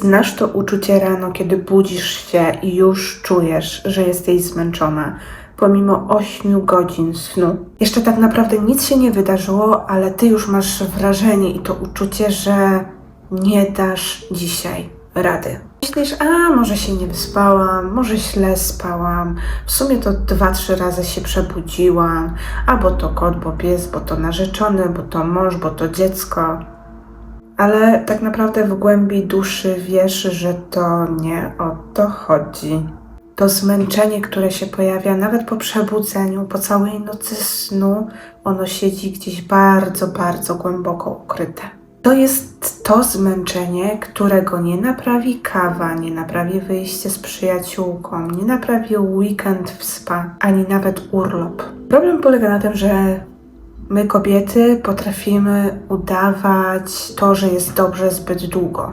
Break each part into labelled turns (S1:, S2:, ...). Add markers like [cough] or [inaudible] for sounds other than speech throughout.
S1: Znasz to uczucie rano, kiedy budzisz się i już czujesz, że jesteś zmęczona, pomimo 8 godzin snu. Jeszcze tak naprawdę nic się nie wydarzyło, ale ty już masz wrażenie i to uczucie, że nie dasz dzisiaj rady. Myślisz, a może się nie wyspałam, może źle spałam, w sumie to dwa, trzy razy się przebudziłam, a bo to kot, bo pies, bo to narzeczony, bo to mąż, bo to dziecko. Ale tak naprawdę w głębi duszy wiesz, że to nie o to chodzi. To zmęczenie, które się pojawia nawet po przebudzeniu, po całej nocy snu, ono siedzi gdzieś bardzo, bardzo głęboko ukryte. To jest to zmęczenie, którego nie naprawi kawa, nie naprawi wyjście z przyjaciółką, nie naprawi weekend w spa, ani nawet urlop. Problem polega na tym, że My, kobiety, potrafimy udawać to, że jest dobrze zbyt długo,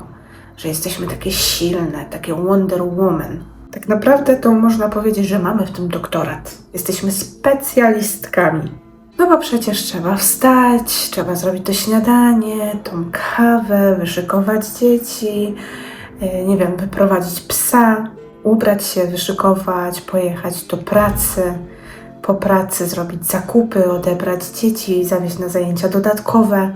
S1: że jesteśmy takie silne, takie Wonder Woman. Tak naprawdę to można powiedzieć, że mamy w tym doktorat. Jesteśmy specjalistkami. No bo przecież trzeba wstać, trzeba zrobić to śniadanie, tą kawę, wyszykować dzieci, yy, nie wiem, wyprowadzić psa, ubrać się, wyszykować, pojechać do pracy po pracy zrobić zakupy, odebrać dzieci, zawieźć na zajęcia dodatkowe,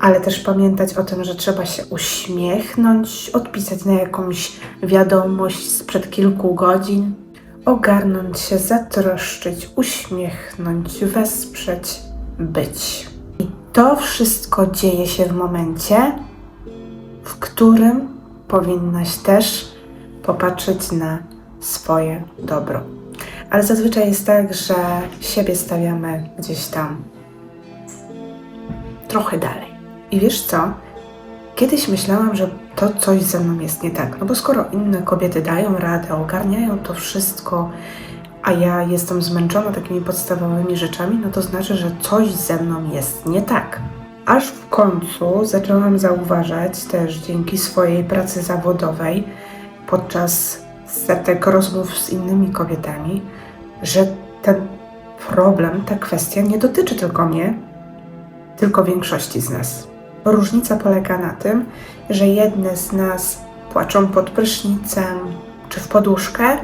S1: ale też pamiętać o tym, że trzeba się uśmiechnąć, odpisać na jakąś wiadomość sprzed kilku godzin, ogarnąć się, zatroszczyć, uśmiechnąć, wesprzeć, być. I to wszystko dzieje się w momencie, w którym powinnaś też popatrzeć na swoje dobro. Ale zazwyczaj jest tak, że siebie stawiamy gdzieś tam trochę dalej. I wiesz co? Kiedyś myślałam, że to coś ze mną jest nie tak. No bo skoro inne kobiety dają radę, ogarniają to wszystko, a ja jestem zmęczona takimi podstawowymi rzeczami, no to znaczy, że coś ze mną jest nie tak. Aż w końcu zaczęłam zauważać też dzięki swojej pracy zawodowej podczas setek rozmów z innymi kobietami, że ten problem, ta kwestia nie dotyczy tylko mnie, tylko większości z nas. Różnica polega na tym, że jedne z nas płaczą pod prysznicem czy w poduszkę,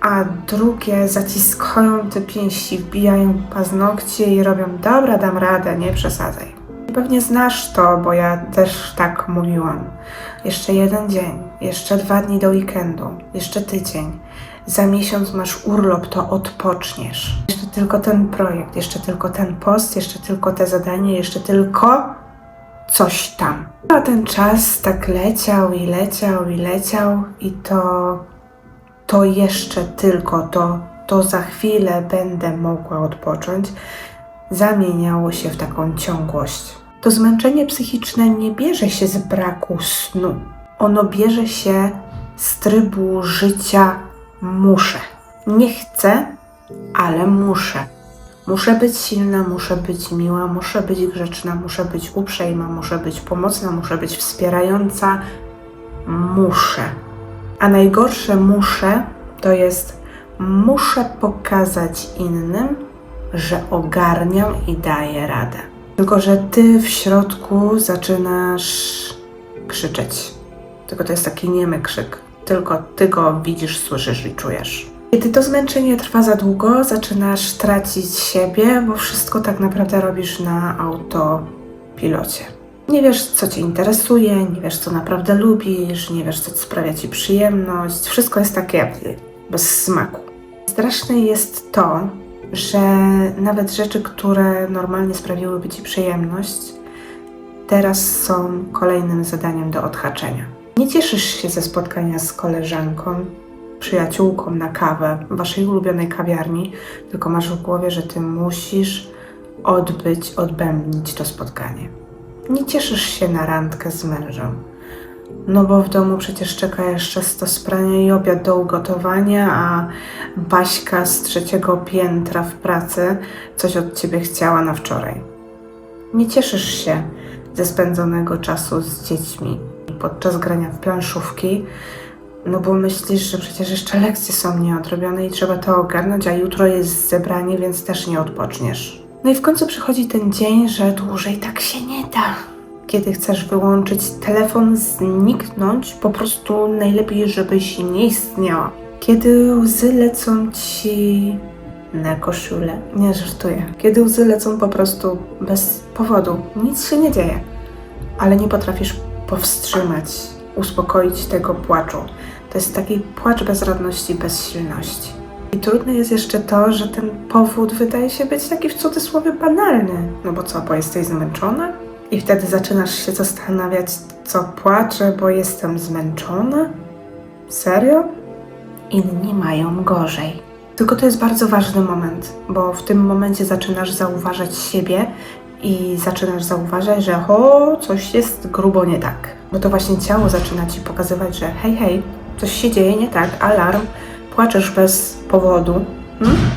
S1: a drugie zaciskają te pięści, wbijają paznokcie i robią dobra, dam radę, nie przesadzaj. Pewnie znasz to, bo ja też tak mówiłam. Jeszcze jeden dzień, jeszcze dwa dni do weekendu, jeszcze tydzień. Za miesiąc masz urlop, to odpoczniesz. Jeszcze tylko ten projekt, jeszcze tylko ten post, jeszcze tylko te zadanie, jeszcze tylko coś tam. A ten czas tak leciał i leciał i leciał i to to jeszcze tylko to, to za chwilę będę mogła odpocząć, zamieniało się w taką ciągłość. To zmęczenie psychiczne nie bierze się z braku snu. Ono bierze się z trybu życia muszę. Nie chcę, ale muszę. Muszę być silna, muszę być miła, muszę być grzeczna, muszę być uprzejma, muszę być pomocna, muszę być wspierająca. Muszę. A najgorsze muszę to jest muszę pokazać innym, że ogarniam i daję radę. Tylko, że ty w środku zaczynasz krzyczeć. Tylko to jest taki niemy krzyk. Tylko ty go widzisz, słyszysz i czujesz. Kiedy to zmęczenie trwa za długo, zaczynasz tracić siebie, bo wszystko tak naprawdę robisz na autopilocie. Nie wiesz, co cię interesuje, nie wiesz, co naprawdę lubisz, nie wiesz, co sprawia ci przyjemność. Wszystko jest takie bez smaku. Straszne jest to, że nawet rzeczy, które normalnie sprawiłyby ci przyjemność, teraz są kolejnym zadaniem do odhaczenia. Nie cieszysz się ze spotkania z koleżanką, przyjaciółką na kawę w waszej ulubionej kawiarni, tylko masz w głowie, że ty musisz odbyć, odbębnić to spotkanie. Nie cieszysz się na randkę z mężem, no bo w domu przecież czeka jeszcze stos prania i obiad do ugotowania, a Baśka z trzeciego piętra w pracy coś od ciebie chciała na wczoraj. Nie cieszysz się ze spędzonego czasu z dziećmi podczas grania w planszówki, no bo myślisz, że przecież jeszcze lekcje są nieodrobione i trzeba to ogarnąć, a jutro jest zebranie, więc też nie odpoczniesz. No i w końcu przychodzi ten dzień, że dłużej tak się nie da. Kiedy chcesz wyłączyć telefon, zniknąć, po prostu najlepiej, żebyś nie istniała. Kiedy łzy lecą ci na koszulę, nie żartuję. Kiedy łzy lecą po prostu bez powodu, nic się nie dzieje, ale nie potrafisz powstrzymać, uspokoić tego płaczu. To jest taki płacz bezradności, bezsilności. I trudne jest jeszcze to, że ten powód wydaje się być taki w cudzysłowie banalny. No bo co, bo jesteś zmęczona? I wtedy zaczynasz się zastanawiać, co płaczę, bo jestem zmęczona? Serio? Inni mają gorzej. Tylko to jest bardzo ważny moment, bo w tym momencie zaczynasz zauważać siebie i zaczynasz zauważać, że o, coś jest grubo nie tak. Bo to właśnie ciało zaczyna ci pokazywać, że hej, hej, coś się dzieje nie tak, alarm, płaczesz bez powodu. Hmm?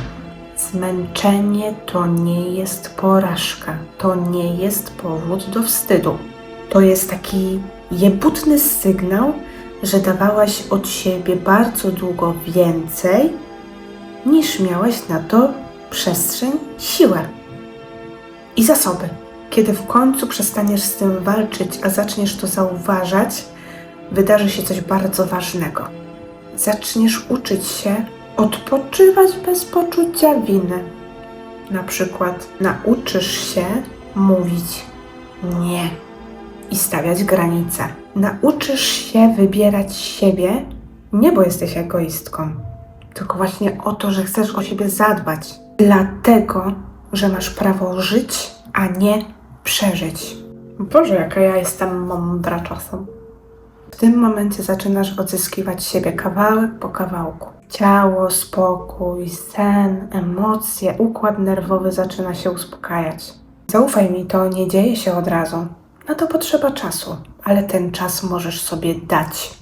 S1: Zmęczenie to nie jest porażka, to nie jest powód do wstydu. To jest taki jebutny sygnał, że dawałaś od siebie bardzo długo więcej, niż miałeś na to przestrzeń, siłę i zasoby. Kiedy w końcu przestaniesz z tym walczyć, a zaczniesz to zauważać, wydarzy się coś bardzo ważnego. Zaczniesz uczyć się odpoczywać bez poczucia winy. Na przykład nauczysz się mówić nie i stawiać granice. Nauczysz się wybierać siebie nie bo jesteś egoistką, tylko właśnie o to, że chcesz o siebie zadbać. Dlatego, że masz prawo żyć, a nie przeżyć. Boże, jaka ja jestem mądra czasem. W tym momencie zaczynasz odzyskiwać siebie kawałek po kawałku. Ciało, spokój, sen, emocje, układ nerwowy zaczyna się uspokajać. Zaufaj mi, to nie dzieje się od razu. Na to potrzeba czasu, ale ten czas możesz sobie dać.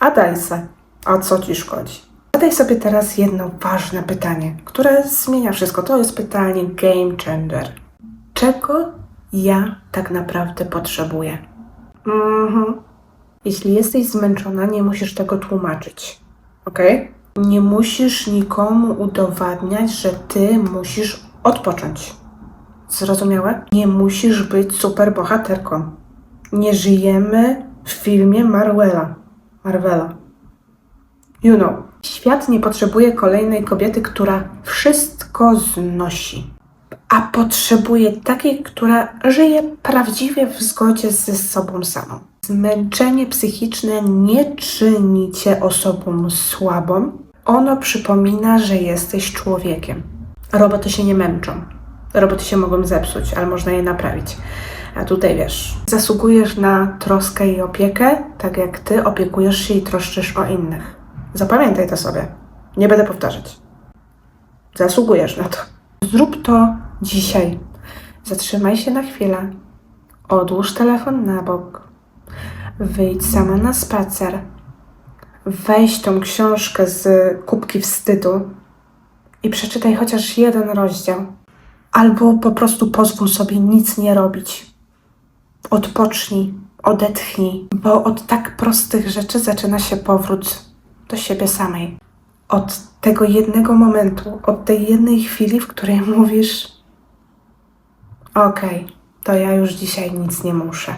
S1: A daj se. A co ci szkodzi? Zadaj sobie teraz jedno ważne pytanie, które zmienia wszystko. To jest pytanie game changer. Czego ja tak naprawdę potrzebuję? Mhm. Jeśli jesteś zmęczona, nie musisz tego tłumaczyć. Ok? Nie musisz nikomu udowadniać, że ty musisz odpocząć. Zrozumiałe? Nie musisz być super bohaterką. Nie żyjemy w filmie Marvela. Marvela. You know. Świat nie potrzebuje kolejnej kobiety, która wszystko znosi, a potrzebuje takiej, która żyje prawdziwie w zgodzie ze sobą samą. Zmęczenie psychiczne nie czyni cię osobą słabą. Ono przypomina, że jesteś człowiekiem. Roboty się nie męczą. Roboty się mogą zepsuć, ale można je naprawić. A tutaj wiesz, zasługujesz na troskę i opiekę, tak jak ty opiekujesz się i troszczysz o innych. Zapamiętaj to sobie. Nie będę powtarzać. Zasługujesz na to. Zrób to dzisiaj. Zatrzymaj się na chwilę. Odłóż telefon na bok. Wyjdź sama na spacer. Weź tą książkę z kubki wstydu i przeczytaj chociaż jeden rozdział. Albo po prostu pozwól sobie nic nie robić. Odpocznij, odetchnij, bo od tak prostych rzeczy zaczyna się powrót do siebie samej. Od tego jednego momentu, od tej jednej chwili, w której [laughs] mówisz: Okej, to ja już dzisiaj nic nie muszę.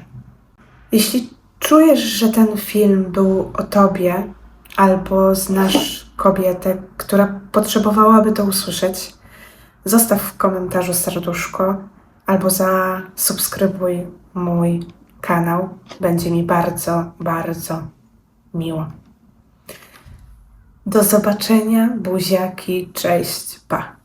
S1: Jeśli czujesz, że ten film był o tobie, albo znasz kobietę, która potrzebowałaby to usłyszeć, zostaw w komentarzu serduszko albo zasubskrybuj mój kanał. Będzie mi bardzo, bardzo miło. Do zobaczenia, buziaki, cześć, pa.